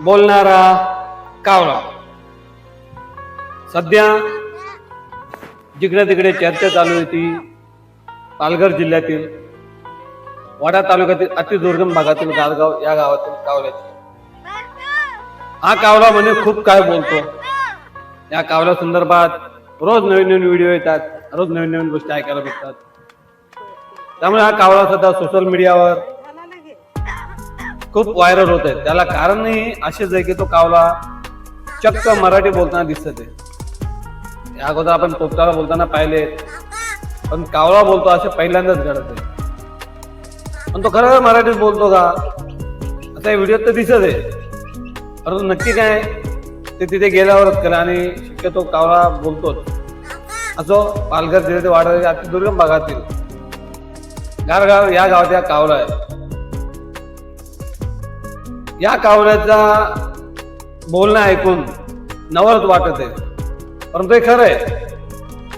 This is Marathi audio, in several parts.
बोलणारा कावळा. सध्या जिकडे तिकडे चर्चा चालू होती पालघर जिल्ह्यातील वाडा तालुक्यातील अतिदुर्गम भागातील गारगाव या गावातील कावल्याची हा कावला म्हणजे खूप काय बोलतो. या कावल्या संदर्भात रोज नवीन नवीन व्हिडिओ येतात रोज नवीन नवीन गोष्टी ऐकायला भेटतात. त्यामुळे हा कावळा सध्या सोशल मीडियावर खूप व्हायरल होत आहे त्याला कारणही असेच आहे की तो कावला चक्क मराठी बोलताना दिसत आहे. या अगोदर आपण पोपटाला बोलताना पाहिले. पण कावळा बोलतो असे पहिल्यांदाच घडत आहे. पण तो खरं मराठीत बोलतो का? आता या व्हिडिओत तर दिसत आहे. परंतु नक्की काय? ते तिथे गेल्यावरच केलं आणि शक्यतो कावळा बोलतोच. असो पालघर जिल्ह्यात वाढत अति दुर्गम भागातील. गारगाव या गावात या कावला आहे. या कावल्याचा बोलणं ऐकून नवरच वाटत आहे. परंतु हे खरं आहे.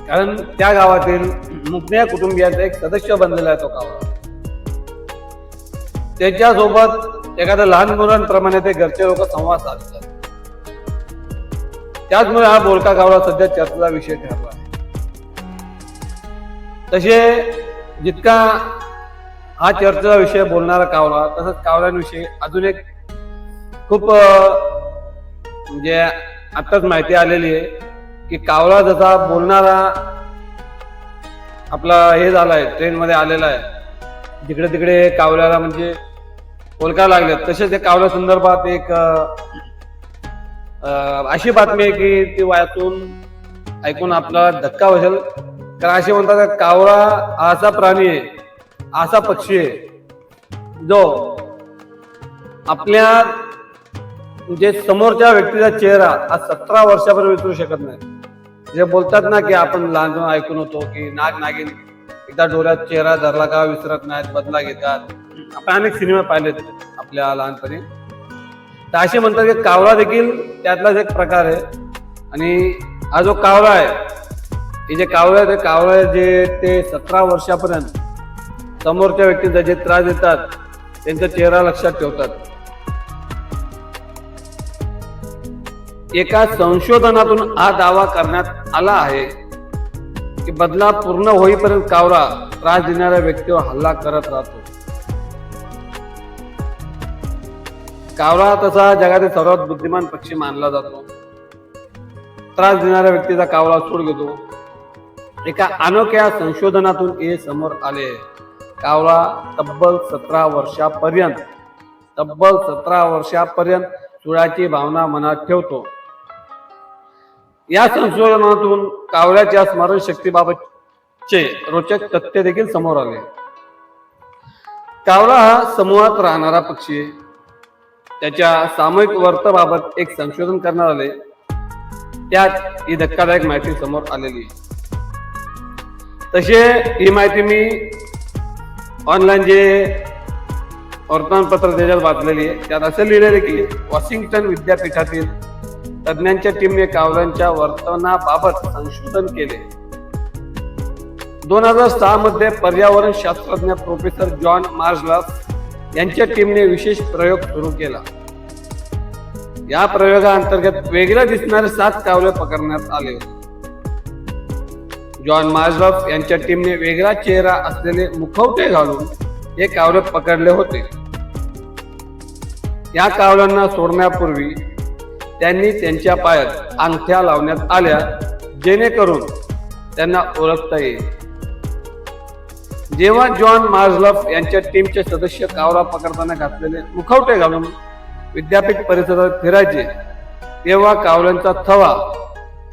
कारण त्या गावातील मुकण्या कुटुंबियांचा एक सदस्य बनलेला आहे तो कावळा त्याच्यासोबत एखाद्या लहान मुलांप्रमाणे ते घरचे लोक संवाद साधतात. त्याचमुळे हा बोलका कावळा सध्या चर्चेचा विषय ठरला आहे. तसे जितका हा चर्चेचा विषय बोलणारा कावळा तसंच कावळ्यांविषयी अजून एक खूप म्हणजे आत्ताच माहिती आलेली आहे की कावळा जसा बोलणारा आपला हे झालाय आहे ट्रेनमध्ये आलेला आहे. जिकडे तिकडे कावळ्याला म्हणजे बोलका लागले तसेच त्या कावल्या संदर्भात एक अशी बातमी आहे की ती वायातून ऐकून आपला धक्का बसेल. कारण असे म्हणतात कावळा हा असा प्राणी आहे असा पक्षी आहे जो आपल्या म्हणजे समोरच्या व्यक्तीचा चेहरा हा सतरा वर्षापर्यंत विसरू शकत नाही. जे बोलतात ना की आपण लहान ऐकून होतो की नाग नागिन एकदा डोळ्यात चेहरा धरला का विसरत नाहीत बदला घेतात. आपण अनेक सिनेमा पाहिलेत आपल्या लहानपणी. तर असे म्हणतात की कावळा देखील त्यातलाच एक प्रकार आहे. आणि हा जो कावळा आहे हे जे कावळे आहे, ते कावळे जे ते सतरा वर्षापर्यंत समोरच्या व्यक्तीचा जे त्रास देतात त्यांचा चेहरा लक्षात ठेवतात. एका संशोधनातून हा दावा करण्यात आला आहे की बदला पूर्ण होईपर्यंत कावळा त्रास देणाऱ्या व्यक्तीवर हल्ला करत राहतो. कावळा तसा जगातील सर्वात बुद्धिमान पक्षी मानला जातो. त्रास देणाऱ्या व्यक्तीचा कावळा सोड घेतो. एका अनोख्या संशोधनातून हे समोर आले. कावळा तब्बल सतरा वर्षापर्यंत तब्बल सतरा वर्षापर्यंत सुळाची भावना मनात ठेवतो. या संशोधनातून कावळ्याच्या स्मरणशक्तीबाबतचे रोचक तथ्य देखील समोर आले. कावळा हा समूहात राहणारा पक्षी आहे. त्याच्या सामूहिक वर्तबाबत एक संशोधन करण्यात आले. त्यात ही धक्कादायक माहिती समोर आलेली आहे. तसे ही माहिती मी ऑनलाईन जे वर्तमानपत्र त्याच्यात वाचलेली आहे. त्यात असं लिहिलेलं आहे की वॉशिंग्टन विद्यापीठातील तज्ज्ञांच्या टीमने कावळ्यांच्या वर्तनाबाबत संशोधन केले. दोन हजार सहा मध्ये पर्यावरण शास्त्रज्ञ प्रोफेसर जॉन मार्जलफ यांच्या टीमने विशेष प्रयोग सुरू केला. या प्रयोगाअंतर्गत वेगळ्या दिसणारे सात कावळे पकडण्यात आले होते. जॉन मार्जलफ यांच्या टीमने वेगळा चेहरा असलेले मुखवटे घालून हे कावळे पकडले होते. या कावळ्यांना सोडण्यापूर्वी त्यांनी त्यांच्या पायात अंगठ्या लावण्यात आल्या जेणेकरून त्यांना ओळखता येईल. जेव्हा जॉन मार्झलफ यांच्या टीमचे सदस्य कावरा पकडताना घातलेले मुखवटे घालून विद्यापीठ परिसरात फिरायचे तेव्हा कावळ्यांचा थवा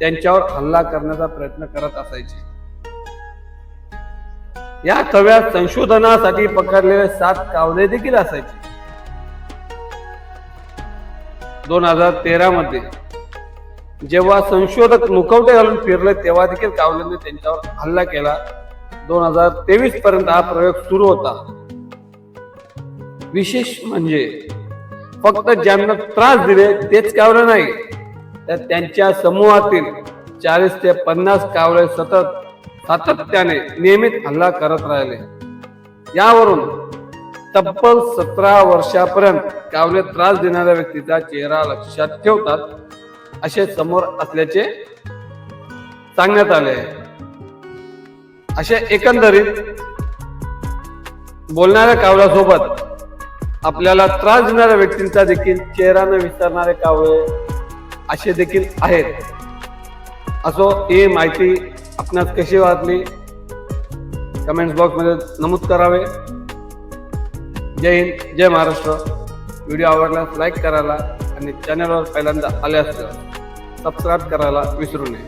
त्यांच्यावर हल्ला करण्याचा प्रयत्न करत असायचे. या थव्यात संशोधनासाठी पकडलेले सात कावळे देखील असायचे. दोन हजार तेरा मध्ये जेव्हा संशोधक मुखवटे घालून फिरले तेव्हा देखील कावल्यांनी त्यांच्यावर हल्ला केला. दोन हजार तेवीस पर्यंत हा प्रयोग सुरू होता. विशेष म्हणजे फक्त ज्यांना त्रास दिले तेच कावळे नाही. तर त्यांच्या समूहातील चाळीस ते पन्नास कावळे सतत सातत्याने नियमित हल्ला करत राहिले. यावरून तब्बल सतरा वर्षापर्यंत कावले त्रास देणाऱ्या व्यक्तीचा चेहरा लक्षात ठेवतात असे समोर असल्याचे सांगण्यात आले आहे. अशा एकंदरीत बोलणाऱ्या कावल्यासोबत आपल्याला त्रास देणाऱ्या व्यक्तींचा देखील चेहरा न विसरणारे कावळे असे देखील आहेत. असो ही माहिती आपणास कशी वाटली? कमेंट्स बॉक्समध्ये नमूद करावे. जय हिंद जय महाराष्ट्र. व्हिडिओ आवडल्यास लाईक करायला आणि चॅनलवर पहिल्यांदा आले असल्यास सबस्क्राईब करायला विसरू नये.